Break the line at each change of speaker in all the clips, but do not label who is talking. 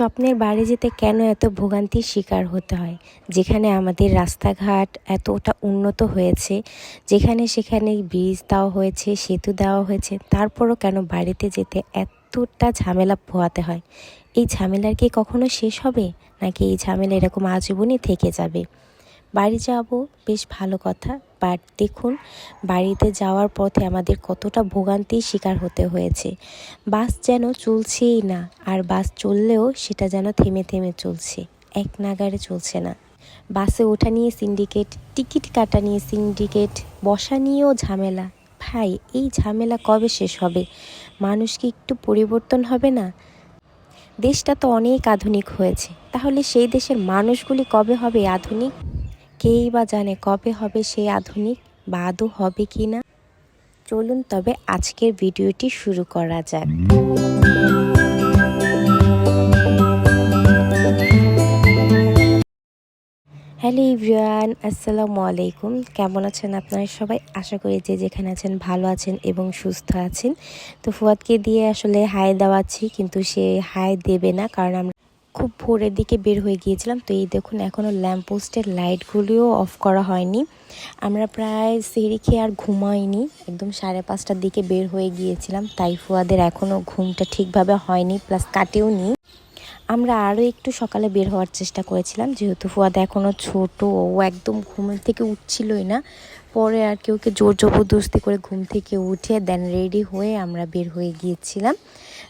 স্বপ্নের বাড়ি যেতে কেন এত ভোগান্তির শিকার হতে হয়? যেখানে আমাদের রাস্তাঘাট এতটা উন্নত হয়েছে, যেখানে সেখানে ব্রিজ দেওয়া হয়েছে, সেতু দেওয়া হয়েছে, তারপরও কেন বাড়িতে যেতে এতটা ঝামেলা পোহাতে হয়? এই ঝামেলার কি কখনো শেষ হবে? নাকি এই ঝামেলা এরকম আজীবনই থেকে যাবে? বাড়ি যাব, বেশ ভালো কথা। বাট দেখুন, বাড়িতে যাওয়ার পথে আমাদের কতটা ভোগান্তির শিকার হতে হয়েছে। বাস যেন চলছেই না, আর বাস চললেও সেটা যেন থেমে থেমে চলছে, এক নাগারে চলছে না। বাসে ওঠা নিয়ে সিন্ডিকেট, টিকিট কাটা নিয়ে সিন্ডিকেট, বসা নিয়েও ঝামেলা। ভাই, এই ঝামেলা কবে শেষ হবে? মানুষ কি একটু পরিবর্তন হবে না? দেশটা তো অনেক আধুনিক হয়েছে, তাহলে সেই দেশের মানুষগুলি কবে হবে আধুনিক? কেই বা জানে কবে হবে সেই আধুনিক, বা আদৌ হবে কি না? চলুন তবে আজকের ভিডিওটি শুরু করা যাক। হ্যালো ইভরিওয়ান আসসালামু আলাইকুম। কেমন আছেন আপনারা সবাই? আশা করি যে যেখানে আছেন ভালো আছেন এবং সুস্থ আছেন। তো ফুয়াদকে দিয়ে আসলে হাই দেওয়াচ্ছি, কিন্তু সে হাই দেবে না, কারণ আমরা খুব ভোরের দিকে বের হয়ে গিয়েছিলাম। তো এই দেখুন, এখনও ল্যাম্পপোস্টের লাইটগুলিও অফ করা হয়নি। আমরা প্রায় সেরি খেয়ে আর ঘুমাইনি। একদম সাড়ে পাঁচটার দিকে বের হয়ে গিয়েছিলাম। তাই ফুয়াদের এখনও ঘুমটা ঠিকভাবে হয়নি প্লাস কাটেও নি। আমরা আরও একটু সকালে বের হওয়ার চেষ্টা করেছিলাম। যেহেতু ফুয়াদ এখনও ছোট, ও একদম ঘুমের থেকে উঠছিলই না। পরে আর কেউ কে জোর জবরদস্তি করে ঘুম থেকে উঠে দেন রেডি হয়ে আমরা বের হয়ে গিয়েছিলাম।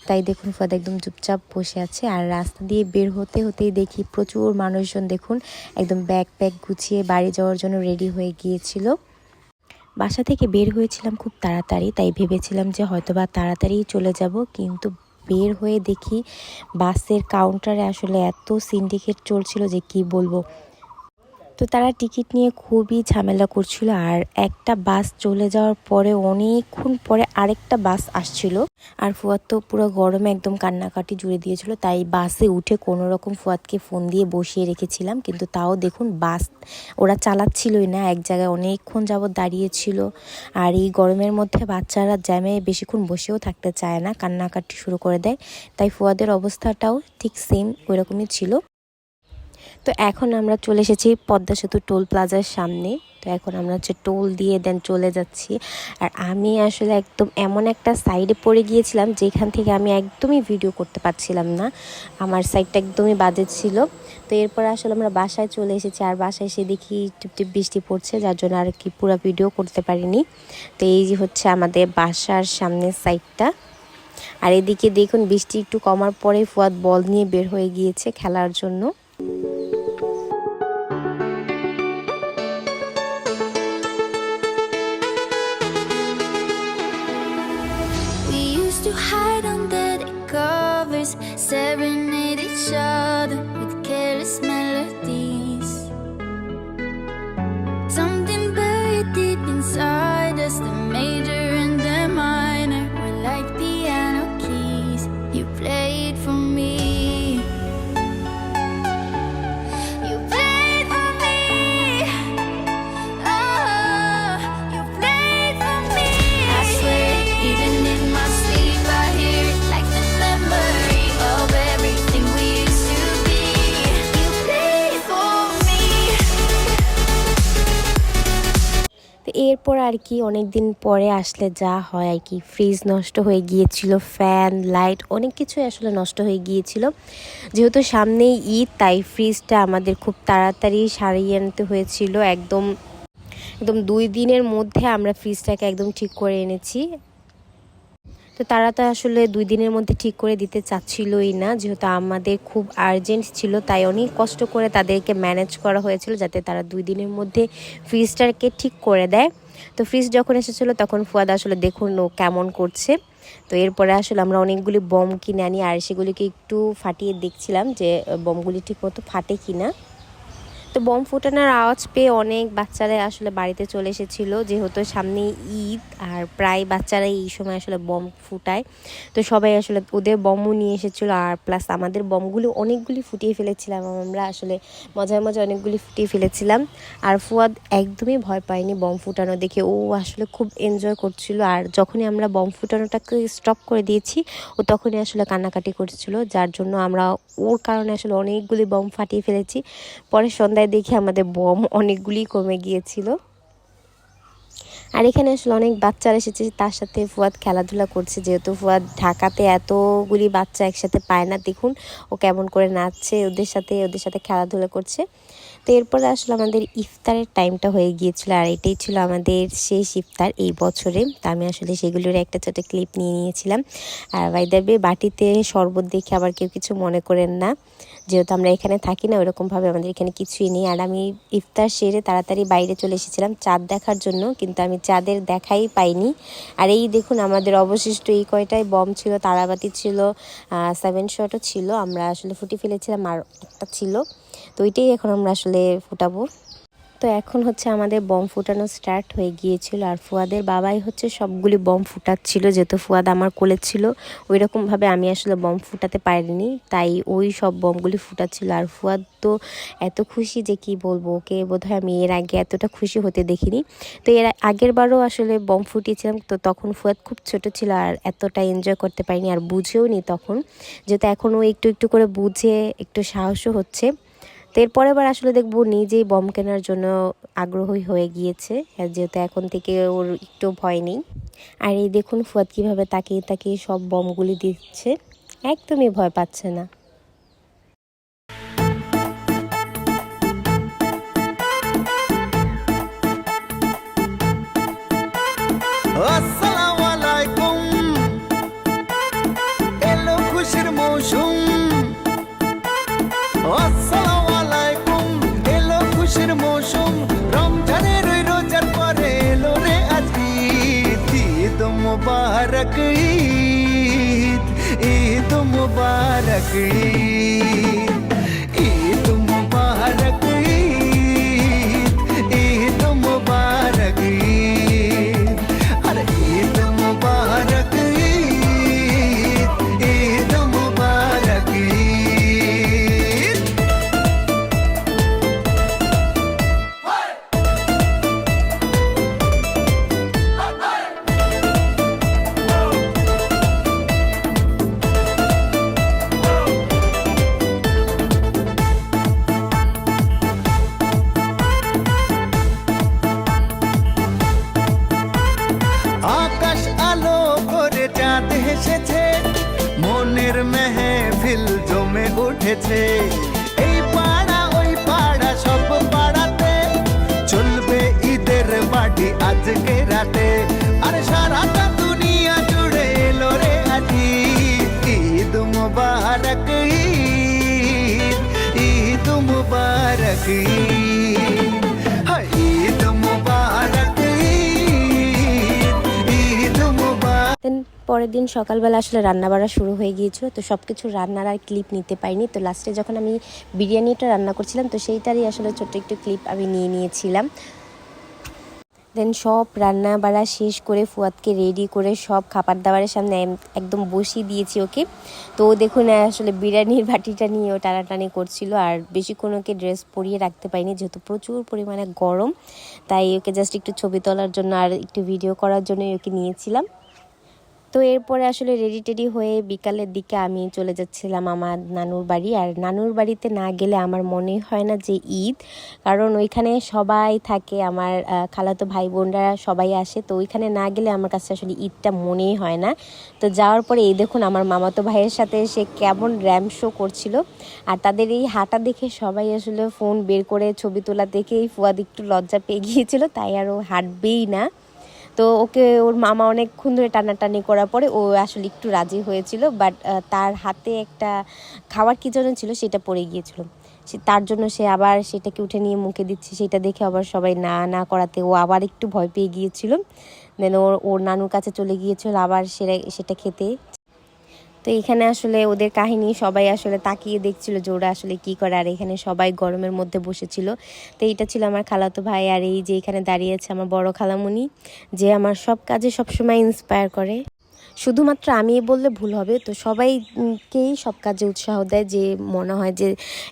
তাই দেখুন ফুয়াদ একদম চুপচাপ বসে আছে। আর রাস্তা দিয়ে বের হতে হতেই দেখি প্রচুর মানুষজন দেখুন একদম ব্যাগ প্যাক গুছিয়ে বাড়ি যাওয়ার জন্য রেডি হয়ে গিয়েছিল। বাসা থেকে বের হয়েছিলাম খুব তাড়াতাড়ি, তাই ভেবেছিলাম যে হয়তোবা তাড়াতাড়ি চলে যাব। কিন্তু বের হয়ে দেখি বাসের কাউন্টারে আসলে এত সিন্ডিকেট চলছিল যে কি বলব? তো তারা টিকিট নিয়ে খুবই ঝামেলা করছিল আর একটা বাস চলে যাওয়ার পরে অনেকক্ষণ পরে আরেকটা বাস আসছিল। আর ফুয়াদ তো পুরো গরমে একদম কান্নাকাটি জুড়ে দিয়েছিল, তাই বাসে উঠে কোনো রকম ফুয়াদকে ফোন দিয়ে বসিয়ে রেখেছিলাম। কিন্তু তাও দেখুন বাস ওরা চালাচ্ছিলই না, এক জায়গায় অনেকক্ষণ যাবৎ দাঁড়িয়েছিল। আর এই গরমের মধ্যে বাচ্চারা জ্যামে বেশিক্ষণ বসেও থাকতে চায় না, কান্নাকাটি শুরু করে দেয়। তাই ফুয়াদের অবস্থাটাও ঠিক সেম ওই রকমই ছিল। তো এখন আমরা চলে এসেছি পদ্মা সেতু টোল প্লাজার সামনে। তো এখন আমরা হচ্ছে টোল দিয়ে দেন চলে যাচ্ছি। আর আমি আসলে একদম এমন একটা সাইডে পড়ে গিয়েছিলাম যেখান থেকে আমি একদমই ভিডিও করতে পারছিলাম না। আমার সাইডটা একদমই বাজে ছিল। তো এরপর আসলে আমরা বাসায় চলে এসেছি আর বাসায় এসে দেখি টিপটিপ বৃষ্টি পড়ছে, যার জন্য আর কি পুরো ভিডিও করতে পারিনি। তো এই যে হচ্ছে আমাদের বাসার সামনের সাইডটা আর এদিকে দেখুন বৃষ্টি একটু কমার পরে ফুয়াদ বল নিয়ে বের হয়ে গিয়েছে খেলার জন্য।
To hide under the covers, serenade each other with careless.
এরপর আর কি অনেক দিন পরে আসলে যা হয় আর কি। ফ্রিজ নষ্ট হয়ে গিয়েছিল ফ্যান লাইট অনেক কিছুই আসলে নষ্ট হয়ে গিয়েছিল। যেহেতু সামনেই ঈদ, তাই ফ্রিজটা আমাদের খুব তাড়াতাড়ি সারিয়ে আনতে হয়েছিল। একদম একদম দুই দিনের মধ্যে আমরা ফ্রিজটাকে একদম ঠিক করে এনেছি। তো তারা তো আসলে দুই দিনের মধ্যে ঠিক করে দিতে চাচ্ছিলই না। যেহেতু আমাদের খুব আর্জেন্ট ছিল, তাই অনেক কষ্ট করে তাদেরকে ম্যানেজ করা হয়েছিল যাতে তারা দুই দিনের মধ্যে ফ্রিজটাকে ঠিক করে দেয়। তো ফ্রিজ যখন এসেছিল, তখন ফুয়াদ আসলে দেখুন ও কেমন করছে। তো এরপরে আসলে আমরা অনেকগুলি বম কিনে আনি, আর সেগুলিকে একটু ফাটিয়ে দেখছিলাম যে বমগুলি ঠিক মতো ফাটে কি না তো বোম ফুটানোর আওয়াজ পেয়ে অনেক বাচ্চারাই আসলে বাড়িতে চলে এসেছিল। যেহেতু সামনে ঈদ, আর প্রায় বাচ্চারা এই সময় আসলে বম ফুটায়। তো সবাই আসলে ওদের বমও নিয়ে এসেছিল, আর প্লাস আমাদের বমগুলি অনেকগুলি ফুটিয়ে ফেলেছিলাম। আমরা আসলে মজায় মজায় অনেকগুলি ফুটিয়ে ফেলেছিলাম। আর ফুয়াদ একদমই ভয় পায়নি বম ফুটানো দেখে। ও আসলে খুব এনজয় করছিল, আর যখনই আমরা বম ফুটানোটাকে স্টপ করে দিয়েছি, ও তখনই আসলে কান্নাকাটি করছিল। যার জন্য আমরা ওর কারণে আসলে অনেকগুলি বম ফাটিয়ে ফেলেছি। পরে সন্ধ্যায় দেখি আমাদের বম অনেকগুলি কমে গিয়েছিল। আর এখানে আসলে অনেক বাচ্চারা এসেছে, তার সাথে ফুয়াদ খেলাধুলা করছে, যেহেতু ফুয়াদ ঢাকাতে এতগুলি বাচ্চা একসাথে পায় না, দেখুন ও কেমন করে নাচছে, ওদের সাথে ওদের সাথে খেলাধুলা করছে। তো এরপরে আসলে আমাদের ইফতারের টাইমটা হয়ে গিয়েছিল, আর এটাই ছিল আমাদের শেষ ইফতার এই বছরে। তো আমি আসলে সেগুলোর একটা ছোট ক্লিপ নিয়ে নিয়েছিলাম। আর বাইদাবে বাটিতে শরবত দেখে আবার কেউ কিছু মনে করেন না। যেহেতু আমরা এখানে থাকি না, ওরকমভাবে আমাদের এখানে কিছুই নেই। আর আমি ইফতার সেরে তাড়াতাড়ি বাইরে চলে এসেছিলাম চাঁদ দেখার জন্য, কিন্তু আমি চাঁদের দেখাই পাইনি। আর এই দেখুন, আমাদের অবশিষ্ট এই কয়টাই বম ছিল, তারাবাতি ছিল সেভেন শটও ছিল। আমরা আসলে ফুটি ফেলেছিলাম, আর একটা ছিল। তো ওইটাই এখন আমরা আসলে ফুটাবো। তো এখন হচ্ছে আমাদের বম ফুটানো স্টার্ট হয়ে গিয়েছিল। আর ফুয়াদের বাবাই হচ্ছে সবগুলি বম ফুটাচ্ছিল, যেহেতু ফুয়াদ আমার কোলে ছিল। ওই রকমভাবে আমি আসলে বম ফুটাতে পারিনি, তাই ওই সব বমগুলি ফুটাচ্ছিল। আর ফুয়াদ তো এত খুশি যে কি বলব, ওকে বোধহয় আমি এর আগে এতটা খুশি হতে দেখিনি। তো এর আগের বারও আসলে বম ফুটিয়েছিলাম, তো তখন ফুয়াদ খুব ছোট ছিল আর এতটা এনজয় করতে পারিনি আর বুঝেও নি তখন। যেহেতু এখন ও একটু একটু করে বুঝে একটু সাহসও হচ্ছে। তো এরপরে আবার আসলে দেখব নিজেই বম কেনার জন্য আগ্রহী হয়ে গিয়েছে, যেহেতু এখন থেকে ওর একটু ভয় নেই। আর এই দেখুন ফুয়াদ কীভাবে তাকিয়ে তাকিয়ে সব বমগুলি দিচ্ছে, একদমই ভয় পাচ্ছে না।
মুবারক উঠেছে। এই পাড়া, ওই পাড়া, সব পাড়াতে চলবে ঈদের পার্টি আজকে রাতে। আর সারাটা দুনিয়া জুড়ে এলো রে আজি ঈদ মুবারক, ঈদ ঈদ মুবারক, ঈদ।
পরের দিন সকালবেলা আসলে রান্না বাড়া শুরু হয়ে গিয়েছিল, তো সব কিছু রান্নার আর ক্লিপ নিতে পারিনি। তো লাস্টে যখন আমি বিরিয়ানিটা রান্না করছিলাম, তো সেইটারই আসলে ছোট্ট একটু ক্লিপ আমি নিয়ে নিয়েছিলাম। দেন সব রান্না বাড়া শেষ করে ফুয়াদকে রেডি করে সব খাবার দাবারের সামনে একদম বসিয়ে দিয়েছি ওকে। তো দেখুন আসলে বিরিয়ানির বাটিটা নিয়ে ও টানাটানি করছিল, আর বেশিক্ষণ ওকে ড্রেস পরিয়ে রাখতে পারিনি, যেহেতু প্রচুর পরিমাণে গরম। তাই ওকে জাস্ট একটু ছবি তোলার জন্য আর একটু ভিডিও করার জন্যই ওকে নিয়েছিলাম। তো এরপরে আসলে রেডি টেডি হয়ে বিকালের দিকে আমি চলে যাচ্ছিলাম আমার নানুর বাড়ি। আর নানুর বাড়িতে না গেলে আমার মনে হয় না যে ঈদ। কারণ ওইখানে সবাই থাকে, আমার খালাতো ভাই বোনরা সবাই আসে। তো ওইখানে না গেলে আমার কাছে আসলে ঈদটা মনেই হয় না। তো যাওয়ার পরে এই দেখুন আমার মামাতো ভাইয়ের সাথে সে কেমন র্যাম শো করছিল। আর তাদের এই হাঁটা দেখে সবাই আসলে ফোন বের করে ছবি তোলা দেখেই ফুয়াদ একটু লজ্জা পেয়ে গিয়েছিল। তাই আর ও হাঁটবেই না। তো ওকে, ওর মামা অনেকক্ষণ ধরে টানাটানি করার পরে ও আসলে একটু রাজি হয়েছিল বাট তার হাতে একটা খাবার কী যেন ছিল সেটা পড়ে গিয়েছিল। সে, তার জন্য সে আবার সেটাকে উঠে নিয়ে মুখে দিচ্ছে, সেটা দেখে আবার সবাই না না করাতে, ও আবার একটু ভয় পেয়ে গিয়েছিল। দেন ওর ওর নানুর কাছে চলে গিয়েছিল, আবার সেটা সেটা খেতে। তো এখানে আসলে ওদের কাহিনী সবাই আসলে তাকিয়ে দেখছিল যে ওরা আসলে কি করে, আর এখানে সবাই গরমের মধ্যে বসেছিল। তো এইটা ছিল আমার খালাতো ভাই, আর এই যে এখানে দাঁড়িয়ে আছে আমার বড় খালামুনি, যে আমার সব কাজে সবসময় ইন্সপায়ার করে। শুধুমাত্র আমি বললে ভুল হবে, তো সবাইকেই সব কাজে উৎসাহ দেয় যে মনে হয় যে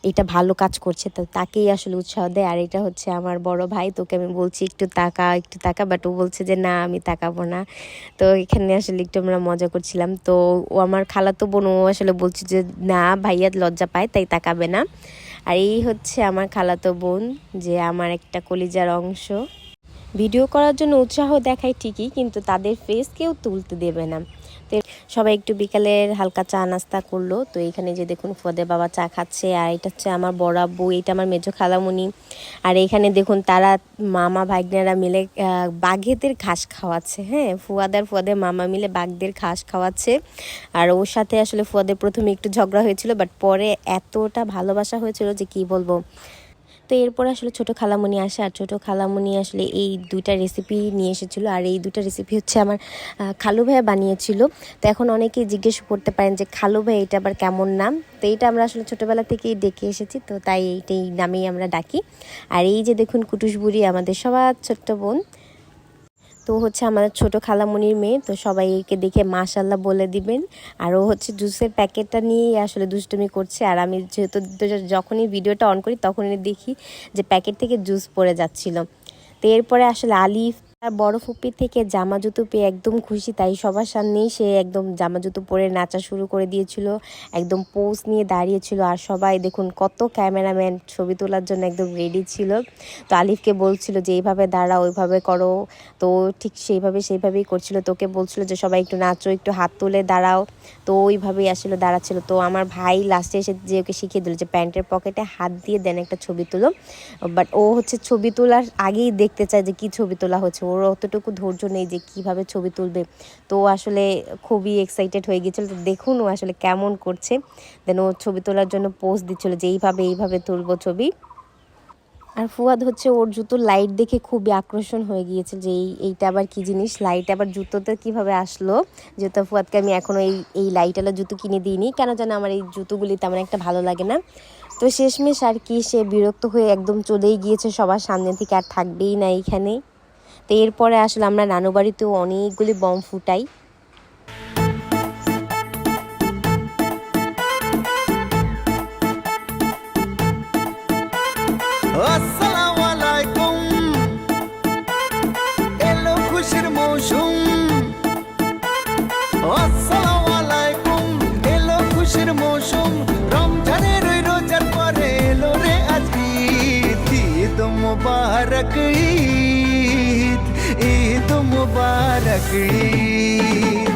এটা ভালো কাজ করছে, তো তাকেই আসলে উৎসাহ দেয়। আর এটা হচ্ছে আমার বড় ভাই, তোকে আমি বলছি একটু তাকা একটু তাকা বাট ও বলছে যে না, আমি তাকাবো না। তো এখানে আসলে একটু আমরা মজা করছিলাম। তো ও আমার খালাতো বোন, ও আসলে বলছে যে না, ভাইয়া লজ্জা পায়, তাই তাকাবে না। আর এই হচ্ছে আমার খালাতো বোন, যে আমার একটা কলিজার অংশ। ভিডিও করার জন্য উৎসাহ দেখায় ঠিকই, কিন্তু তাদের ফেস কেউ তুলতে দেবে না। তো সবাই একটু বিকালের হালকা চা নাস্তা করল। তো এখানে যে দেখুন ফদে বাবা চা খাচ্ছে, আর এটা হচ্ছে আমার বড় আব্বু, এটা আমার মেজো খালামুনি। আর এখানে দেখুন, তারা মামা ভাগ্নেরা মিলে বাঘেদের ঘাস খাওয়াচ্ছে হ্যাঁ? ফুয়াদার ফুয়াদের মামা মিলে বাঘদের ঘাস খাওয়াচ্ছে। আর ওর সাথে আসলে ফুয়াদের প্রথমে একটু ঝগড়া হয়েছিল বাট পরে এতটা ভালোবাসা হয়েছিল যে কি বলব? তো এরপর আসলে ছোটো খালামণি আসে, আর ছোট খালামণি আসলে এই দুইটা রেসিপি নিয়ে এসেছিল, আর এই দুটা রেসিপি হচ্ছে আমার খালু ভাইয়া বানিয়েছিল। তো এখন অনেকেই জিজ্ঞেস করতে পারেন যে খালু ভাই এটা আবার কেমন নাম? তো এটা আমরা আসলে ছোটোবেলা থেকেই ডেকে এসেছি, তো তাই এইটাই নামেই আমরা ডাকি। আর এই যে দেখুন কুটুস বুড়ি আমাদের সবার ছোট্ট বোন তো হচ্ছে আমাদের ছোট খালামণির মেয়ে, তো সবাই একে দেখে মাশাল্লাহ বলে দিবেন। আর ও হচ্ছে জুসের প্যাকেটটা নিয়েই আসলে দুষ্টুমি করছে। আর আমি যেহেতু যখনই ভিডিওটা অন করি, তখনই দেখি যে প্যাকেট থেকে জুস পড়ে যাচ্ছিল। তো এরপরে আসলে আলিফ তার বড় ফুপি থেকে জামা জুতো পেয়ে একদম খুশি, তাই সবার সামনেই সে একদম জামা জুতো পরে নাচা শুরু করে দিয়েছিল, একদম পোজ নিয়ে দাঁড়িয়েছিল। আর সবাই দেখুন কত ক্যামেরাম্যান ছবি তোলার জন্য একদম রেডি ছিল। তো আলিফকে বলছিল যে, এইভাবে দাঁড়াও, ওইভাবে করো। তো ঠিক সেইভাবে সেইভাবেই করছিল। তোকে বলছিল যে, সবাই একটু নাচো, একটু হাত তুলে দাঁড়াও। তো ওইভাবেই আসলে দাঁড়াচ্ছিল। তো আমার ভাই লাস্টে এসে যে ওকে শিখিয়ে দিল যে, প্যান্টের পকেটে হাত দিয়ে দেন একটা ছবি তুলো। বাট ও হচ্ছে ছবি তোলার আগেই দেখতে চায় যে, কি ছবি তোলা হচ্ছে। ওর অতটুকু ধৈর্য নেই যে কীভাবে ছবি তুলবে। তো আসলে খুবই এক্সাইটেড হয়ে গিয়েছিল। তো দেখুন ও আসলে কেমন করছে। দেন ও ছবি তোলার জন্য পোজ দিচ্ছিল যে এইভাবে এইভাবে তুলবো ছবি। আর ফুয়াদ হচ্ছে ওর জুতোর লাইট দেখে খুবই আকর্ষণ হয়ে গিয়েছে যে এই, এইটা আবার কি জিনিস? লাইট আবার জুতোতে কীভাবে আসলো? যেহেতু ফুয়াদকে আমি এখনও এই এই লাইটওয়ালা জুতো কিনে দিইনি। কেন যেন আমার এই জুতোগুলি তেমন একটা ভালো লাগে না। তো শেষমেশ আর কি সে বিরক্ত হয়ে একদম চলেই গিয়েছে সবার সামনে থেকে। আর থাকবেই না এইখানে। তো এরপরে আসলে আমরা নানু বাড়িতেও অনেকগুলি বম ফুটাই।
ঈদ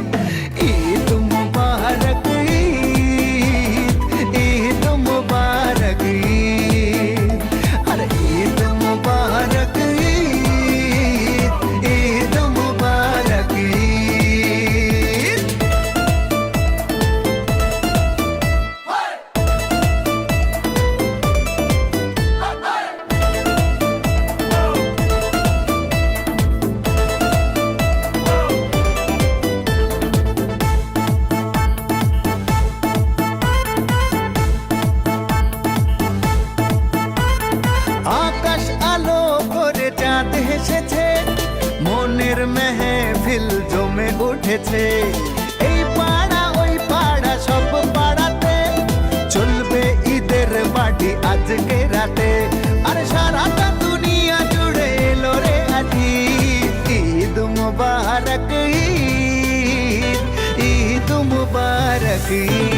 উঠেছে এই পাড়া, ওই পাড়া, সব পাড়াতে চলবে ঈদের মাটি আজকে রাতে। আর সারাটা দুনিয়া জুড়ে এলো রে আজি ঈদ মুবারক, ঈদ ঈদ মুবারক ঈদ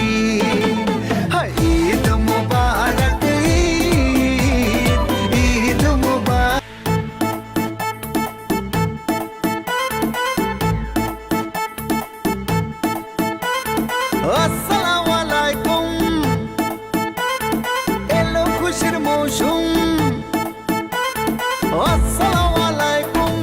আসসালামু আলাইকুম। এলো খুশির মৌসুম। আসসালামু আলাইকুম।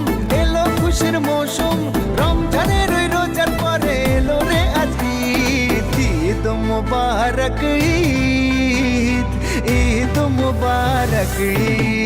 এলো খুশির মৌসুম। রমজানের ওই রোজার পরে এলো রে আজ ঈদ। ঈদ মুবারক, ঈদ। ঈদ মুবারক, ঈদ।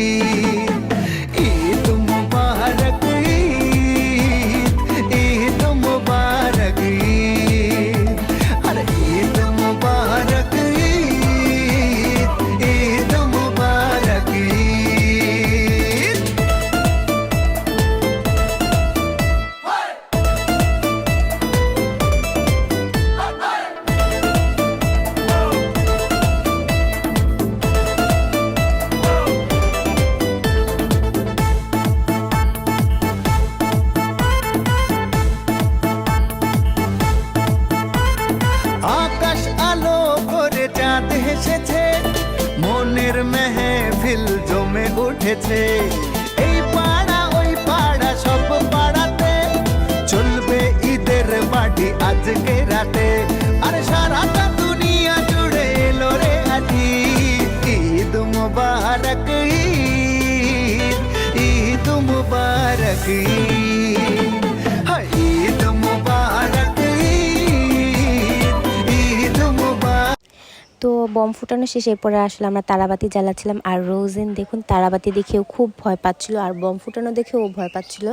তো বম ফুটানো শেষে এরপরে আসলে আমরা তারাবাতি জ্বালাচ্ছিলাম আর রোজিন, দেখুন, তারাবাতি দেখেও খুব ভয় পাচ্ছিল আর বম ফুটানো দেখেও ও ভয় পাচ্ছিল।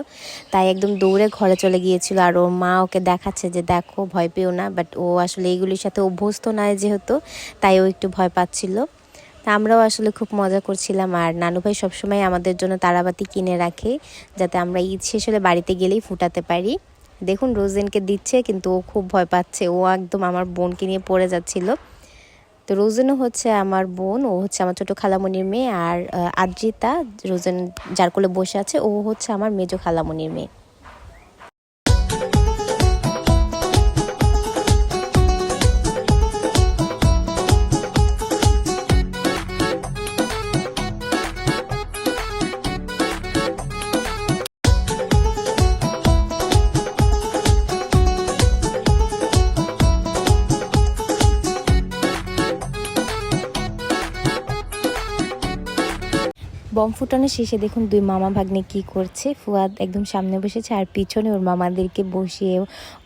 তাই একদম দৌড়ে ঘরে চলে গিয়েছিল আর ওর মা ওকে দেখাচ্ছে যে, দেখো, ভয় পেও না। বাট ও আসলে এইগুলির সাথে অভ্যস্ত নয় যেহেতু, তাই ও একটু ভয় পাচ্ছিল। তা আমরাও আসলে খুব মজা করছিলাম। আর নানু ভাই সবসময় আমাদের জন্য তারাবাতি কিনে রাখে, যাতে আমরা ঈদ শেষ হলে বাড়িতে গেলেই ফুটাতে পারি। দেখুন, রোজেনকে দিচ্ছে, কিন্তু ও খুব ভয় পাচ্ছে। ও একদম আমার বোনকে নিয়ে পড়ে যাচ্ছিল। তো রোজেনও হচ্ছে আমার বোন, ও হচ্ছে আমার ছোটো খালামণির মেয়ে। আর আদ্রিতা, রোজেন যার কোলে বসে আছে, ও হচ্ছে আমার মেজো খালামণির মেয়ে। বম ফুটানোর শেষে দেখুন দুই মামা ভাগ্নে কি করছে। ফুয়াদ একদম সামনে বসেছে আর পিছনে ওর মামাদেরকে বসিয়ে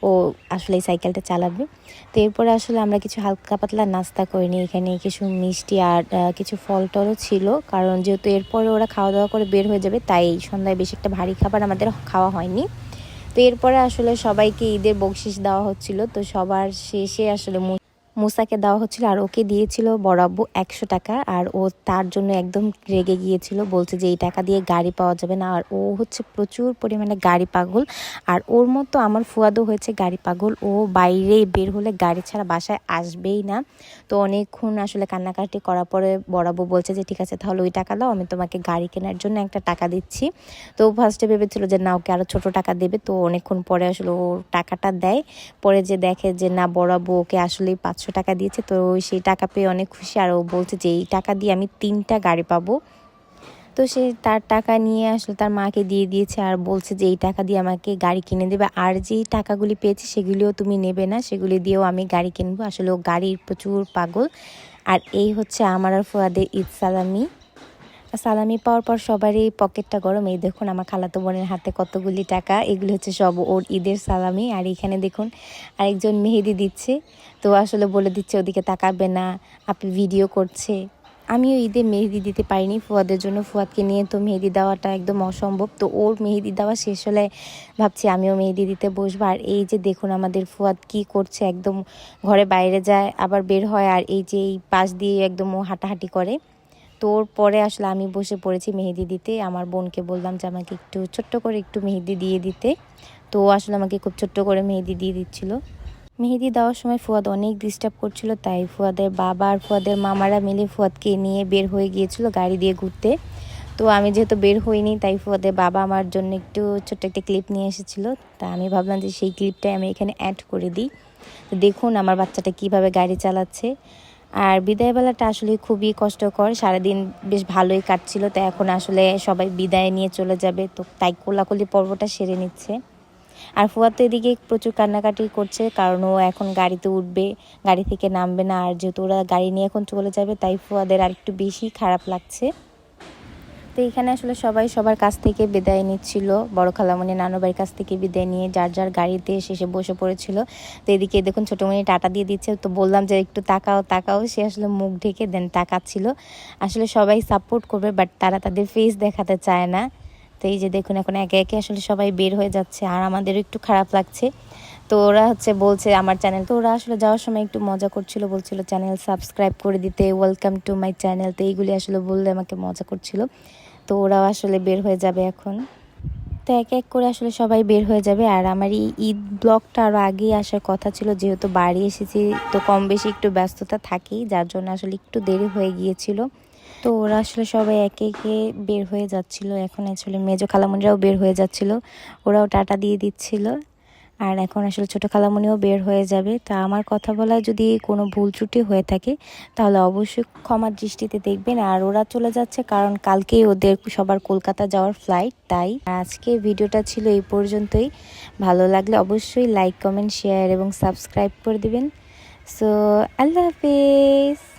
ও আসলে এই সাইকেলটা চালাবে। তো এরপরে আসলে আমরা কিছু হালকা পাতলা নাস্তা করিনি এখানে কিছু মিষ্টি আর কিছু ফল টলও ছিল। কারণ যেহেতু এরপরে ওরা খাওয়া দাওয়া করে বের হয়ে যাবে, তাই সন্ধ্যায় বেশি একটা ভারী খাবার আমাদের খাওয়া হয়নি। তো এরপরে আসলে সবাইকে ঈদের বকশিস দেওয়া হচ্ছিল। তো সবার শেষে আসলে মুসাকে দেওয়া হচ্ছিল আর ওকে দিয়েছিল বরাব্বু একশো টাকা আর ও তার জন্য একদম রেগে গিয়েছিল, বলছে যে এই টাকা দিয়ে গাড়ি পাওয়া যাবে না। আর ও হচ্ছে প্রচুর পরিমাণে গাড়ি পাগল। আর ওর মতো আমার ফুয়াদও হয়েছে গাড়ি পাগল। ও বাইরে বের হলে গাড়ি ছাড়া বাসায় আসবেই না। তো অনেকক্ষণ আসলে কান্নাকাটি করার পরে বরাবু বলছে যে, ঠিক আছে, তাহলে ওই টাকা দাও, আমি তোমাকে গাড়ি কেনার জন্য একটা টাকা দিচ্ছি। তো ও ফার্স্টে ভেবেছিল যে, না, ওকে আরও ছোটো টাকা দেবে। তো অনেকক্ষণ পরে আসলে ও টাকাটা দেয়। পরে যে দেখে যে, না বরাবু ওকে আসলেই পাঁচশো টাকা দিয়েছে, তো সেই টাকা পেয়ে অনেক খুশি। আর ও বলছে যে, এই টাকা দিয়ে আমি তিনটা গাড়ি পাবো। তো সে তার টাকা নিয়ে আসলে তার মাকে দিয়ে দিয়েছে আর বলছে যে, এই টাকা দিয়ে আমাকে গাড়ি কিনে দেবে। আর যেই টাকাগুলি পেয়েছে সেগুলিও তুমি নেবে না। সেগুলি দিয়েও আমি গাড়ি কিনবো। আসলে ও গাড়ির প্রচুর পাগল। আর এই হচ্ছে আমার আর ফোয়াদের ঈদ সালামি। সালামি পাওয়ার পর সবারই পকেটটা গরম। এই দেখুন আমার খালাতো বোনের হাতে কতগুলি টাকা। এগুলো হচ্ছে সব ওর ঈদের সালামি। আর এখানে দেখুন আরেকজন মেহেদি দিচ্ছে। তো আসলে বলে দিচ্ছে, ওদিকে তাকাবে না। আপনি ভিডিও করছে। আমিও ঈদে মেহেদি দিতে পারিনি ফুয়াদের জন্য। ফুয়াদকে নিয়ে তো মেহেদি দেওয়াটা একদম অসম্ভব। তো ওর মেহেদি দেওয়া শেষ হলে ভাবছি আমিও মেহেদি দিতে বসবো। আর এই যে দেখুন আমাদের ফুয়াদ কি করছে, একদম ঘরে বাইরে যায়, আবার বের হয়। আর এই যে এই পাশ দিয়ে একদম ও হাঁটাহাঁটি করে। তোর পরে আসলে আমি বসে পড়েছি মেহেদি দিতে। আমার বোনকে বললাম যে, আমাকে একটু ছোট্ট করে একটু মেহেদি দিয়ে দিতে। তো আসলে আমাকে খুব ছোট্ট করে মেহেদি দিয়ে দিচ্ছিল। মেহেদি দেওয়ার সময় ফুয়াদ অনেক ডিস্টার্ব করছিল, তাই ফুয়াদের বাবা আর ফুয়াদের মামারা মিলে ফুয়াদকে নিয়ে বের হয়ে গিয়েছিল গাড়ি দিয়ে ঘুরতে। তো আমি যেহেতু বের হইনি, তাই ফুয়াদের বাবা আমার জন্য একটু ছোট্ট একটা ক্লিপ নিয়ে এসেছিল। তা আমি ভাবলাম যে, সেই ক্লিপটাই আমি এখানে অ্যাড করে দিই। দেখুন আমার বাচ্চাটা কীভাবে গাড়ি চালাচ্ছে। আর বিদায়বেলাটা আসলে খুবই কষ্টকর। সারাদিন বেশ ভালোই কাটছিল, তো এখন আসলে সবাই বিদায় নিয়ে চলে যাবে, তো তাই কোলাকুলি পর্বটা সেরে নিচ্ছে। আর ফুয়াদ তো এদিকে প্রচুর কান্নাকাটি করছে, কারণ ও এখন গাড়িতে উঠবে, গাড়ি থেকে নামবে না, আর যেহেতু ওরা গাড়ি নিয়ে এখন চলে যাবে, তাই ফুয়াদের আর একটু বেশি খারাপ লাগছে। তো এখানে আসলে সবাই সবার কাছ থেকে বিদায় নিচ্ছিল। বড় খালামণি নানু বাড়ির কাছ থেকে বিদায় নিয়ে যার যার গাড়িতে শেষে বসে পড়েছিল। তো এদিকে দেখুন ছোটোমণি টাটা দিয়ে দিচ্ছে। তো বললাম যে একটু তাকাও তাকাও। সে আসলে মুখ ঢেকে দেন তাকাচ্ছিল। আসলে সবাই সাপোর্ট করবে বাট তারা তাদের ফেস দেখাতে চায় না। তো এই যে দেখুন, এখন একে একে আসলে সবাই বের হয়ে যাচ্ছে। আর আমাদেরও একটু খারাপ লাগছে। তো ওরা হচ্ছে বলছে, আমার চ্যানেল তো ওরা আসলে যাওয়ার সময় একটু মজা করছিল। বলছিল চ্যানেল সাবস্ক্রাইব করে দিতে ওয়েলকাম টু মাই চ্যানেল তো এইগুলি আসলে বললে আমাকে মজা করছিল। তো ওরাও আসলে বের হয়ে যাবে এখন। তো এক এক করে আসলে সবাই বের হয়ে যাবে। আর আমার এই ঈদ ব্লগটা আরও আগেই আসার কথা ছিল, যেহেতু বাড়ি এসেছি, তো কম বেশি একটু ব্যস্ততা থাকেই, যার জন্য আসলে একটু দেরি হয়ে গিয়েছিল। তো ওরা আসলে সবাই একে একে বের হয়ে যাচ্ছিল। এখন আসলে মেজো খালামুনরাও বের হয়ে যাচ্ছিল। ওরাও টাটা দিয়ে দিচ্ছিল। আর এখন আসলে ছোটো খালামণিও বের হয়ে যাবে। তা আমার কথা বলা যদি কোনো ভুল ত্রুটি হয়ে থাকে, তাহলে অবশ্যই ক্ষমার দৃষ্টিতে দেখবেন। আর ওরা চলে যাচ্ছে কারণ কালকেই ওদের সবার কলকাতা যাওয়ার ফ্লাইট তাই আজকে ভিডিওটা ছিল এই পর্যন্তই। ভালো লাগলে অবশ্যই লাইক কমেন্ট শেয়ার এবং সাবস্ক্রাইব করে দেবেন। সো আল্লাহ হাফিজ।